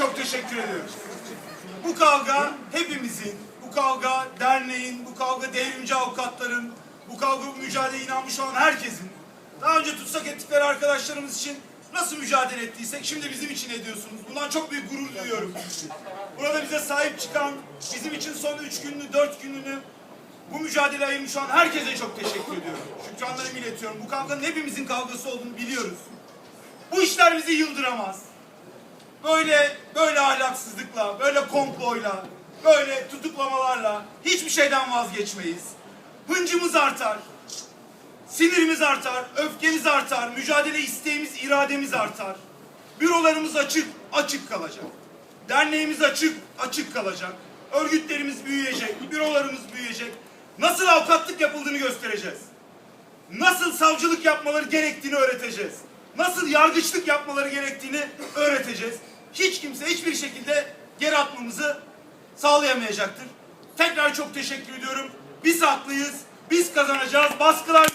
çok teşekkür ediyoruz. Bu kavga hepimizin, bu kavga derneğin, bu kavga devrimci avukatların, bu kavga bu mücadeleye inanmış olan herkesin, daha önce tutsak ettikleri arkadaşlarımız için nasıl mücadele ettiysek şimdi bizim için ediyorsunuz. Bundan çok büyük gurur duyuyorum. Burada bize sahip çıkan, bizim için son üç gününü, dört gününü bu mücadele ayırmış olan herkese çok teşekkür ediyorum. Şükranlarımı iletiyorum. Bu kavganın hepimizin kavgası olduğunu biliyoruz. Bu işler bizi yıldıramaz. Böyle böyle ahlaksızlıkla, böyle komployla, böyle tutuklamalarla hiçbir şeyden vazgeçmeyiz. Hıncımız artar. Sinirimiz artar, öfkemiz artar, mücadele isteğimiz, irademiz artar. Bürolarımız açık, açık kalacak. Derneğimiz açık, açık kalacak. Örgütlerimiz büyüyecek, bürolarımız büyüyecek. Nasıl avukatlık yapıldığını göstereceğiz. Nasıl savcılık yapmaları gerektiğini öğreteceğiz. Nasıl yargıçlık yapmaları gerektiğini öğreteceğiz. Hiç kimse hiçbir şekilde geri atmamızı sağlayamayacaktır. Tekrar çok teşekkür ediyorum. Biz haklıyız. Biz kazanacağız. Baskılar